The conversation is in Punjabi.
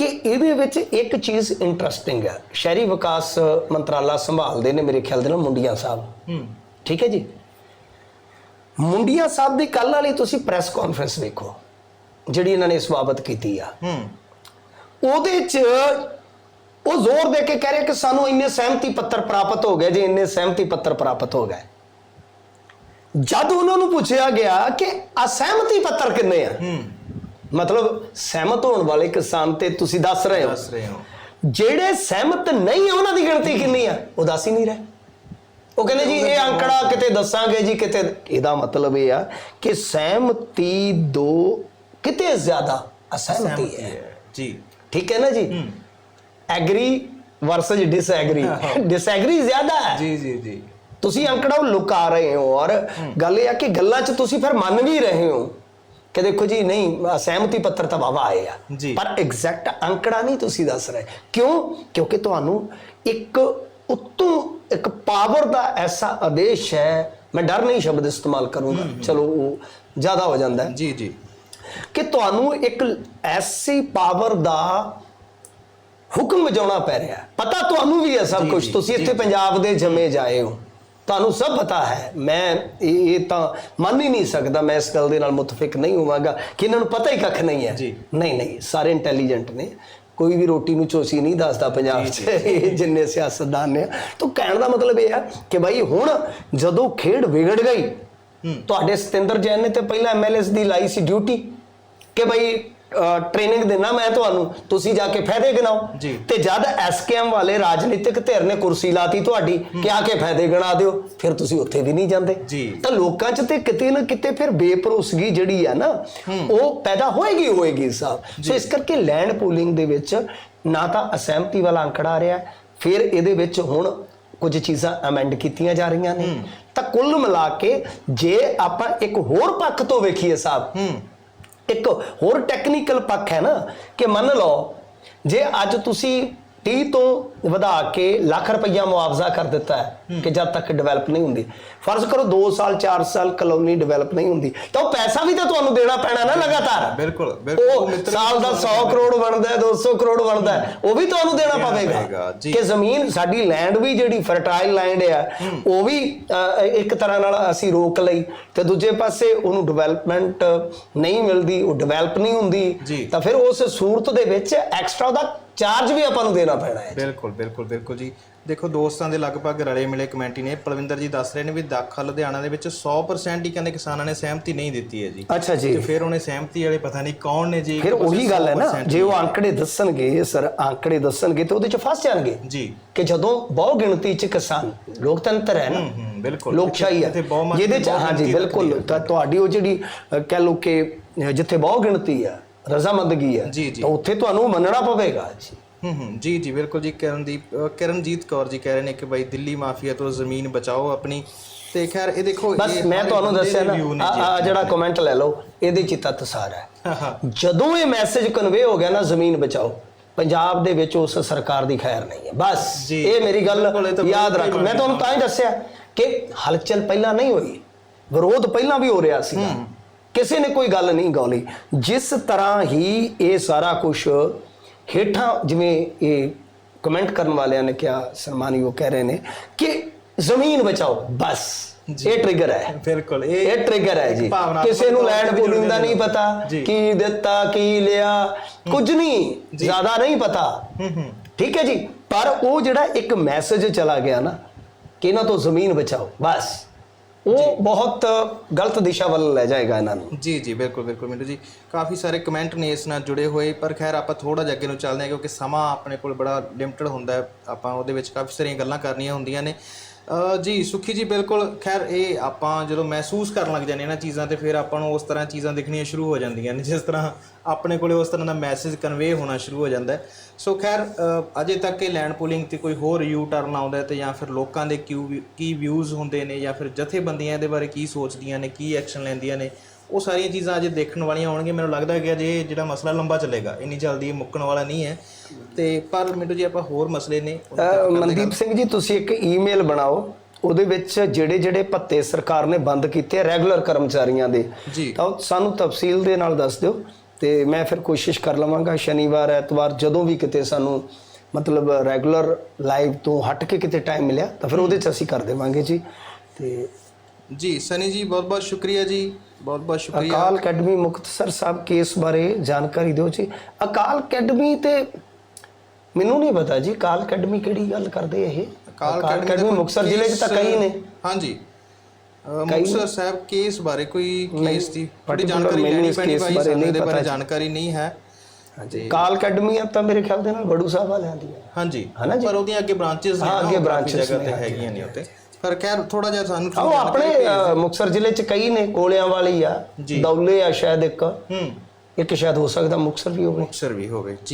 ਕਿ ਇਹਦੇ ਵਿੱਚ ਇੱਕ ਚੀਜ਼ ਇੰਟਰਸਟਿੰਗ ਹੈ। ਸ਼ਹਿਰੀ ਵਿਕਾਸ ਮੰਤਰਾਲਾ ਸੰਭਾਲਦੇ ਨੇ ਮੇਰੇ ਖਿਆਲ ਦੇ ਨਾਲ ਮੁੰਡੀਆਂ ਸਾਹਿਬ। ਹੂੰ। ਠੀਕ ਹੈ ਜੀ? ਮੁੰਡੀਆਂ ਸਾਹਿਬ ਦੀ ਕੱਲ ਵਾਲੀ ਤੁਸੀਂ ਪ੍ਰੈਸ ਕਾਨਫਰੰਸ ਵੇਖੋ ਜਿਹੜੀ ਇਹਨਾਂ ਨੇ ਇਸ ਬਾਬਤ ਕੀਤੀ ਆ। ਹੂੰ। ਉਹਦੇ 'ਚ ਉਹ ਜ਼ੋਰ ਦੇ ਕੇ ਕਹਿ ਰਹੇ ਕਿ ਸਾਨੂੰ ਇੰਨੇ ਸਹਿਮਤੀ ਪੱਤਰ ਪ੍ਰਾਪਤ ਹੋ ਗਏ ਜੀ ਇੰਨੇ ਸਹਿਮਤੀ ਪੱਤਰ ਪ੍ਰਾਪਤ ਹੋ ਗਏ। ਜਦ ਉਹਨਾਂ ਨੂੰ ਪੁੱਛਿਆ ਗਿਆ ਕਿ ਅਸਹਿਮਤੀ ਪੱਤਰ ਕਿੰਨੇ ਆ? ਹੂੰ। ਮਤਲਬ ਸਹਿਮਤ ਹੋਣ ਵਾਲੇ ਕਿਸਾਨ ਤੇ ਤੁਸੀਂ ਦੱਸ ਰਹੇ ਹੋ। ਦੱਸ ਰਹੇ ਹੋ। ਜਿਹੜੇ ਸਹਿਮਤ ਨਹੀਂ ਆ ਉਹਨਾਂ ਦੀ ਗਿਣਤੀ ਕਿੰਨੀ ਆ? ਉਹ ਦੱਸ ਹੀ ਨਹੀਂ ਰਹੇ। ਉਹ ਕਹਿੰਦੇ ਜੀ ਇਹ ਅੰਕੜਾ ਕਿਤੇ ਦੱਸਾਂਗੇ ਜੀ ਕਿਤੇ ਇਹਦਾ ਮਤਲਬ ਇਹ ਆ ਕਿ ਸਹਿਮਤੀ ਦੋ ਕਿਤੇ ਜ਼ਿਆਦਾ ਅਸਹਿਮਤੀ ਸਹਿਮਤੀ ਹੈ। ਹੈ। ਜੀ। ਠੀਕ ਹੈ ਨਾ ਜੀ? Agri versus disagree. ਡਿਸਐਗਰੀ ਜ਼ਿਆਦਾ ਹੈ। ਜੀ ਜੀ ਜੀ। ਤੁਸੀਂ ਅੰਕੜਾ ਲੁਕਾ ਰਹੇ ਹੋ ਔਰ ਗੱਲ ਇਹ ਆ ਕਿ ਗੱਲਾਂ 'ਚ ਤੁਸੀਂ ਫਿਰ ਮੰਨ ਵੀ ਰਹੇ ਹੋ। ਕਿ ਦੇਖੋ ਜੀ ਨਹੀਂ ਸਹਿਮਤੀ ਪੱਤਰ ਤਾਂ ਵਾਵਾ ਆਏ ਆ। ਪਰ ਐਗਜ਼ੈਕਟ ਅੰਕੜਾ ਨਹੀਂ ਤੁਸੀਂ ਦੱਸ ਰਹੇ। ਕਿਉਂ? ਕਿਉਂਕਿ ਤੁਹਾਨੂੰ ਇੱਕ ਉਤੋਂ ਇੱਕ ਪਾਵਰ ਦਾ ਐਸਾ ਆਦੇਸ਼ ਹੈ। ਮੈਂ ਡਰ ਨਹੀਂ ਸ਼ਬਦ ਇਸਤੇਮਾਲ ਕਰੂੰਗਾ। ਚਲੋ ਉਹ ਜ਼ਿਆਦਾ ਹੋ ਜਾਂਦਾ ਹੈ। ਜੀ ਜੀ। ਕਿ ਤੁਹਾਨੂੰ ਇੱਕ ਐਸੀ ਪਾਵਰ ਦਾ ਹੁਕਮ ਵਜਾਉਣਾ ਪੈ ਰਿਹਾ। ਪਤਾ ਤੁਹਾਨੂੰ ਵੀ ਹੈ ਸਭ ਕੁਝ ਤੁਸੀਂ ਇੱਥੇ। ਪੰਜਾਬ ਦੇ ਜੰਮੇ ਜਾਏ ਹੋ। ਤੁਹਾਨੂੰ ਸਭ ਪਤਾ ਹੈ। ਮੈਂ ਇਹ ਤਾਂ ਮੰਨ ਹੀ ਨਹੀਂ ਸਕਦਾ ਮੈਂ ਇਸ ਗੱਲ ਦੇ ਨਾਲ ਮੁਤਫਿਕ ਨਹੀਂ ਹੋਵਾਂਗਾ ਕਿ ਇਹਨਾਂ ਨੂੰ ਪਤਾ ਹੀ ਕੱਖ ਨਹੀਂ ਹੈ। ਨਹੀਂ ਨਹੀਂ ਸਾਰੇ ਇੰਟੈਲੀਜੈਂਟ ਨੇ। ਕੋਈ ਵੀ ਰੋਟੀ ਨੂੰ ਚੋਸੀ ਨਹੀਂ ਦੱਸਦਾ ਪੰਜਾਬ 'ਚ ਇਹ ਜਿੰਨੇ ਸਿਆਸਤਦਾਨ ਨੇ। ਤਾਂ ਕਹਿਣ ਦਾ ਮਤਲਬ ਇਹ ਹੈ ਕਿ ਭਾਈ ਹੁਣ ਜਦੋਂ ਖੇਡ ਵਿਗੜ ਗਈ ਤੁਹਾਡੇ ਸਤਿੰਦਰ ਜੈਨ ਨੇ ਤੇ ਪਹਿਲਾਂ ਐਮਐਲਐਸ ਦੀ ਲਾਈ ਸੀ ਡਿਊਟੀ ਕਿ ਭਾਈ ਟ੍ਰੇਨਿੰਗ ਦੇਣਾ ਮੈਂ ਤੁਹਾਨੂੰ। ਤੁਸੀਂ ਜਾ ਕੇ ਫਾਇਦੇ ਗਿਣਾਓ। ਤੇ ਜਦ ਐਸਕੇਐਮ ਵਾਲੇ ਰਾਜਨੀਤਿਕ ਧਿਰ ਨੇ ਕੁਰਸੀ ਲਾਤੀ ਤੁਹਾਡੀ ਕਿ ਆ ਕੇ ਫਾਇਦੇ ਗਿਣਾ ਦਿਓ? ਫਿਰ ਤੁਸੀਂ ਉੱਥੇ ਵੀ ਨਹੀਂ ਜਾਂਦੇ। ਤਾਂ ਲੋਕਾਂ 'ਚ ਤੇ ਕਿਤੇ ਨਾ ਕਿਤੇ ਫਿਰ ਬੇਭਰੋਸਗੀ ਜਿਹੜੀ ਆ ਨਾ ਉਹ ਪੈਦਾ ਹੋਏਗੀ ਹੋਏਗੀ ਸਾਹਿਬ ਸੋ ਇਸ ਕਰਕੇ ਲੈਂਡ ਪੂਲਿੰਗ ਦੇ ਵਿੱਚ ਨਾ ਤਾਂ ਅਸਹਿਮਤੀ ਵਾਲਾ ਅੰਕੜਾ ਆ ਰਿਹਾ ਫਿਰ ਇਹਦੇ ਵਿੱਚ ਹੁਣ ਕੁਝ ਚੀਜ਼ਾਂ ਅਮੈਂਡ ਕੀਤੀਆਂ ਜਾ ਰਹੀਆਂ ਨੇ। ਤਾਂ ਕੁੱਲ ਮਿਲਾ ਕੇ ਜੇ ਆਪਾਂ ਇੱਕ ਹੋਰ ਪੱਖ ਤੋਂ ਵੇਖੀਏ ਸਾਹਿਬ ਇੱਕ ਹੋਰ ਟੈਕਨੀਕਲ ਪੱਖ ਹੈ ਨਾ ਕਿ ਮੰਨ ਲਓ ਜੇ ਅੱਜ ਤੁਸੀਂ 30 ਤੋਂ ਵਧਾ ਕੇ ਲੱਖ ਰੁਪਈਆ ਮੁਆਵਜ਼ਾ ਕਰ ਦਿੱਤਾ ਹੈ ਕਿ ਜਦ ਤੱਕ ਡਿਵੈਲਪ ਨਹੀਂ ਹੁੰਦੀ। ਫਰਜ਼ ਕਰੋ 2 ਸਾਲ 4 ਸਾਲ ਕਲੋਨੀ ਡਿਵੈਲਪ ਨਹੀਂ ਹੁੰਦੀ। ਤਾਂ ਉਹ ਪੈਸਾ ਵੀ ਤਾਂ ਤੁਹਾਨੂੰ ਦੇਣਾ ਪੈਣਾ ਨਾ ਲਗਾਤਾਰ। ਬਿਲਕੁਲ ਬਿਲਕੁਲ। ਸਾਲ ਦਾ 100 ਕਰੋੜ ਬਣਦਾ ਹੈ 200 ਕਰੋੜ ਬਣਦਾ ਹੈ। ਉਹ ਵੀ ਤੁਹਾਨੂੰ ਦੇਣਾ ਪਵੇਗਾ। ਕਿ ਜ਼ਮੀਨ ਸਾਡੀ ਲੈਂਡ ਵੀ ਜਿਹੜੀ ਫਰਟਾਈਲ ਲੈਂਡ ਆ ਉਹ ਵੀ ਇੱਕ ਤਰ੍ਹਾਂ ਨਾਲ ਅਸੀਂ ਰੋਕ ਲਈ। ਤੇ ਦੂਜੇ ਪਾਸੇ ਉਹਨੂੰ ਡਿਵੈਲਪਮੈਂਟ ਨਹੀਂ ਮਿਲਦੀ ਉਹ ਡਿਵੈਲਪ ਨਹੀਂ। ਹੁੰਦੀ ਤਾਂ ਫਿਰ ਉਸ ਸੂਰਤ ਦੇ ਵਿੱਚ ਐਕਸਟਰਾ ਦਾ ਚਾਰਜ ਵੀ ਆਪਾਂ ਨੂੰ ਦੇਣਾ ਪੈਣਾ ਹੈ। ਬਿਲਕੁਲ। ਬਿਲਕੁਲ ਬਿਲਕੁਲ ਜੀ। ਦੇਖੋ ਦੋਸਤਾਂ ਦੇ ਲਗਭਗ ਰਲੇ ਮਿਲੇ ਕਮੈਂਟ ਨੇ। ਪਲਵਿੰਦਰ ਜੀ ਦੱਸ ਰਹੇ ਨੇ ਵੀ ਦਾਖਾ ਲੁਧਿਆਣਾ ਦੇ ਵਿੱਚ 100% ਹੀ ਕਹਿੰਦੇ ਕਿਸਾਨਾਂ ਨੇ ਸਹਿਮਤੀ ਨਹੀਂ ਦਿੱਤੀ ਹੈ ਜੀ। ਅੱਛਾ ਜੀ। ਤੇ ਫਿਰ ਉਹਨੇ ਸਹਿਮਤੀ ਵਾਲੇ ਪਤਾ ਨਹੀਂ ਕੌਣ ਨੇ ਜੀ ਫਿਰ ਉਹੀ ਗੱਲ ਹੈ ਨਾ 100% ਜੇ ਉਹ ਅੰਕੜੇ ਦੱਸਣਗੇ ਸਰ ਅੰਕੜੇ ਦੱਸਣਗੇ ਤੇ ਉਹਦੇ ਚ ਫਸ ਜਾਣਗੇ। ਜੀ। ਕਿ ਜਦੋਂ ਬਹੁ ਗਿਣਤੀ ਚ ਕਿਸਾਨ ਲੋਕਤੰਤਰ ਹੈ ਨਾ ਬਿਲਕੁਲ। ਲੋਕਸ਼ਾਹੀ ਹੈ। ਜਿਹਦੇ ਚ ਹਾਂਜੀ ਬਿਲਕੁਲ। ਤਾਂ ਤੁਹਾਡੀ ਉਹ ਜਿਹੜੀ ਕਹਿ ਲੋ ਕਿ ਜਿੱਥੇ ਬਹੁ ਗਿਣਤੀ ਹੈ ਰਜ਼ਾਮੰਦਗੀ ਹੈ। ਤਾਂ ਉੱਥੇ ਤੁਹਾਨੂੰ ਮੰਨਣਾ ਪਵੇਗਾ ਜੀ। ਹੂੰ ਹੂੰ। ਜੀ ਜੀ ਬਿਲਕੁਲ ਜੀ। ਕਰਨਦੀਪ ਅ, ਕਿਰਨਜੀਤ ਕੌਰ ਜੀ ਕਹਿ ਰਹੇ ਨੇ ਕਿ ਭਾਈ ਦਿੱਲੀ ਮਾਫੀਆ ਤੋਂ ਜ਼ਮੀਨ ਬਚਾਓ ਆਪਣੀ। ਤੇ ਖੈਰ ਇਹ ਦੇਖੋ ਬਸ ਇਹ ਮੈਂ ਤੁਹਾਨੂੰ ਬੰਦੇ ਦੱਸਿਆ ਦੇ ਨੇ ਨਾ ਜੀ। ਆ। ਜਿਹੜਾ ਕਮੈਂਟ ਲੈ ਲਓ ਇਹਦੇ ਚ ਹੀ ਤੱਤ ਸਾਰ ਹੈ। ਜਦੋਂ ਇਹ ਮੈਸੇਜ ਕਨਵੇ ਹੋ ਗਿਆ ਨਾ ਜ਼ਮੀਨ ਬਚਾਓ ਪੰਜਾਬ ਦੇ ਵਿੱਚ ਉਸ ਸਰਕਾਰ ਦੀ ਖੈਰ ਨਹੀਂ ਹੈ। ਬਸ ਜੀ। ਇਹ ਮੇਰੀ ਗੱਲ ਬਿਲਕੁਲ, ਇਹ ਤਾਂ ਯਾਦ ਬਿਲਕੁਲ ਰੱਖ ਮੈਂ ਤੁਹਾਨੂੰ ਤਾਂ ਹੀ ਦੱਸਿਆ ਕਿ ਹਲਚਲ ਪਹਿਲਾਂ ਨਹੀਂ ਹੋਈ। ਵਿਰੋਧ ਪਹਿਲਾਂ ਵੀ ਹੋ ਰਿਹਾ ਸੀ ਕਿਸੇ ਨੇ ਕੋਈ ਗੱਲ ਨਹੀਂ ਗੌਲੀ ਜਿਸ ਤਰ੍ਹਾਂ ਹੀ ਇਹ ਸਾਰਾ ਕੁਝ ਹੇਠਾਂ ਜਿਵੇਂ ਇਹ ਕਮੈਂਟ ਕਰਨ ਵਾਲਿਆਂ ਨੇ ਕਿਹਾ ਸਨਮਾਨਯੋਗ ਕਹਿ ਰਹੇ ਨੇ ਕਿ ਜ਼ਮੀਨ ਬਚਾਓ ਬਸ। ਇਹ ਟ੍ਰਿਗਰ ਹੈ। ਬਿਲਕੁਲ ਇਹ ਟ੍ਰਿਗਰ ਹੈ ਜੀ। ਕਿਸੇ ਨੂੰ ਵੀ ਪੂਲਿੰਗ ਦਾ ਨਹੀਂ। ਪਤਾ। ਕੀ ਦਿੱਤਾ ਕੀ ਲਿਆ ਕੁਝ ਨਹੀਂ ਜ਼ਿਆਦਾ ਨਹੀਂ ਪਤਾ। ਠੀਕ ਹੈ ਜੀ। ਪਰ ਉਹ ਜਿਹੜਾ ਇੱਕ ਮੈਸੇਜ ਚਲਾ ਗਿਆ ਨਾ ਕਿ ਇਹਨਾਂ ਤੋਂ ਜ਼ਮੀਨ ਬਚਾਓ ਬਸ। ਉਹ ਬਹੁਤ ਗਲਤ ਦਿਸ਼ਾ ਵੱਲ ਲੈ ਜਾਏਗਾ ਇਹਨਾਂ ਨੂੰ। ਜੀ ਜੀ ਬਿਲਕੁਲ ਬਿਲਕੁਲ ਮਿੰਟੂ ਜੀ। ਕਾਫੀ ਸਾਰੇ ਕਮੈਂਟ ਨੇ ਇਸ ਨਾਲ ਜੁੜੇ ਹੋਏ ਪਰ ਖੈਰ ਆਪਾਂ ਥੋੜਾ ਜਿਹਾ ਅੱਗੇ ਨੂੰ ਚੱਲਦੇ ਹਾਂ ਕਿਉਂਕਿ ਸਮਾਂ ਆਪਣੇ ਕੋਲ ਬੜਾ ਲਿਮਟਿਡ ਹੁੰਦਾ ਹੈ। ਆਪਾਂ ਉਹਦੇ ਵਿੱਚ ਕਾਫੀ ਸਾਰੀਆਂ ਗੱਲਾਂ ਕਰਨੀਆਂ ਹੁੰਦੀਆਂ ਨੇ। ਜੀ, ਸੁਖੀ ਜੀ, ਬਿਲਕੁਲ। ਖੈਰ, ਇਹ ਆਪਾਂ ਜਦੋਂ ਮਹਿਸੂਸ ਕਰਨ ਲੱਗ ਜਾਂਦੇ ਹਾਂ ਨਾ ਚੀਜ਼ਾਂ, ਤੇ ਫਿਰ ਆਪਾਂ ਨੂੰ ਉਸ ਤਰ੍ਹਾਂ ਚੀਜ਼ਾਂ ਦਿਖਣੀਆਂ ਸ਼ੁਰੂ ਹੋ ਜਾਂਦੀਆਂ ਨੇ, ਜਿਸ ਤਰ੍ਹਾਂ ਆਪਣੇ ਕੋਲੇ ਉਸ ਤਰ੍ਹਾਂ ਦਾ ਮੈਸੇਜ ਕਨਵੇ ਹੋਣਾ ਸ਼ੁਰੂ ਹੋ ਜਾਂਦਾ ਹੈ। ਸੋ, ਖੈਰ ਅਜੇ ਤੱਕ ਇਹ ਲੈਂਡ ਪੂਲਿੰਗ ਤੇ ਕੋਈ ਹੋਰ ਯੂ ਟਰਨ ਆਉਂਦਾ ਹੈ ਤੇ ਜਾਂ ਫਿਰ ਲੋਕਾਂ ਦੇ ਕਿਉ ਕੀ ਵਿਊਜ਼ ਹੁੰਦੇ ਨੇ ਜਾਂ ਫਿਰ ਜਥੇਬੰਦੀਆਂ ਇਹਦੇ ਬਾਰੇ ਕੀ ਸੋਚਦੀਆਂ ਨੇ, ਕੀ ਐਕਸ਼ਨ ਲੈਂਦੀਆਂ ਨੇ ਉਹ ਸਾਰੀਆਂ ਚੀਜ਼ਾਂ ਅਜੇ ਦੇਖਣ ਵਾਲੀਆਂ ਹੋਣਗੀਆਂ। ਮੈਨੂੰ ਲੱਗਦਾ ਹੈ ਕਿ ਅਜੇ ਜਿਹੜਾ ਮਸਲਾ ਲੰਬਾ ਚੱਲੇਗਾ ਇੰਨੀ ਜਲਦੀ ਮੁੱਕਣ ਵਾਲਾ ਨਹੀਂ ਹੈ। ਤੇ ਪਰ ਮਿੰਟੂ ਜੀ ਆਪਾਂ ਹੋਰ ਮਸਲੇ ਨੇ ਮਨਦੀਪ ਸਿੰਘ ਜੀ ਤੁਸੀਂ ਇੱਕ ਈਮੇਲ ਬਣਾਓ। ਉਹਦੇ ਵਿੱਚ ਜਿਹੜੇ ਜਿਹੜੇ ਭੱਤੇ ਸਰਕਾਰ ਨੇ ਬੰਦ ਕੀਤੇ ਆ ਰੈਗੂਲਰ ਕਰਮਚਾਰੀਆਂ ਦੇ। ਤਾਂ ਸਾਨੂੰ ਤਫਸੀਲ ਦੇ ਨਾਲ ਦੱਸ ਦਿਓ। ਤੇ ਮੈਂ ਫਿਰ ਕੋਸ਼ਿਸ਼ ਕਰ ਲਵਾਂਗਾ ਸ਼ਨੀਵਾਰ ਐਤਵਾਰ ਜਦੋਂ ਵੀ ਕਿਤੇ ਸਾਨੂੰ ਮਤਲਬ ਰੈਗੂਲਰ ਲਾਈਵ ਤੋਂ ਹਟ ਕੇ ਕਿਤੇ ਟਾਈਮ ਮਿਲਿਆ ਤਾਂ ਫਿਰ ਉਹਦੇ 'ਚ ਅਸੀਂ ਕਰ ਦੇਵਾਂਗੇ ਜੀ। ਤੇ ਜੀ ਸਨੀ ਜੀ ਬਹੁਤ ਬਹੁਤ ਸ਼ੁਕਰੀਆ ਜੀ। ਬਹੁਤ ਬਹੁਤ ਸ਼ੁਕਰੀਆ। ਅਕਾਲ ਅਕੈਡਮੀ ਮੁਕਤਸਰ ਸਾਹਿਬ ਕੇਸ ਬਾਰੇ ਜਾਣਕਾਰੀ ਦਿਓ ਜੀ। ਅਕਾਲ ਅਕੈਡਮੀ ਤੇ ਮੈਨੂੰ ਨਹੀਂ ਪਤਾ ਜੀ ਅਕਾਲ ਅਕੈਡਮੀ ਕਿਹੜੀ ਗੱਲ ਕਰਦੇ ਇਹ? ਅਕਾਲ ਅਕੈਡਮੀ ਮੁਕਤਸਰ ਜ਼ਿਲ੍ਹੇ 'ਚ ਤਾਂ ਕਈ ਨੇ। ਹਾਂਜੀ। ਮੁਕਤਸਰ ਸਾਹਿਬ ਕੇਸ ਬਾਰੇ ਕੋਈ ਕੇਸ ਦੀ particular ਜਾਣਕਾਰੀ ਲੈਣੀ ਇਸ ਪੈਣੀ ਭਾਈ ਬਾਰੇ ਸਾਨੂੰ ਨਹੀਂ ਇਹਦੇ ਪਤਾ ਬਾਰੇ। ਜਾਣਕਾਰੀ ਨਹੀਂ ਹੈ। ਹਾਂਜੀ ਅਕਾਲ ਅਕੈਡਮੀ ਆ ਤਾਂ ਮੇਰੇ ਖਿਆਲ ਦੇ ਨਾਲ ਬੜੂ ਸਾਹਿਬ ਵਾਲਿਆਂ ਦੀ ਹੈ। ਹਾਂਜੀ ਹਨਾ ਜੀ? ਪਰ ਉਹਦੀਆਂ ਅੱਗੇ ਬ੍ਰਾਂਚੇਸ ਨੇ ਹਾਂ, ਅੱਗੇ branches ਜਗ੍ਹਾ ਤੇ ਹੈਗੀਆਂ ਨੇ ਉੱਤੇ ਪਰ ਖੈਰ ਥੋੜਾ ਜਿਹਾ ਸਾਨੂੰ ਉਹ ਆਪਣੇ ਅ, ਮੁਕਤਸਰ ਜ਼ਿਲ੍ਹੇ 'ਚ ਕਈ ਨੇ ਕੋਲਿਆਂ ਵਾਲੀ ਆ। ਦੌਲੇ ਆ ਸ਼ਾਇਦ ਇੱਕ। ਹੂੰ। ਇੱਕ ਸ਼ਾਇਦ ਹੋ ਸਕਦਾ ਮੁਕਤਸਰ ਵੀ ਹੋਵੇ। ਮੁਕਤਸਰ ਵੀ ਹੋਵੇ ਜੀ।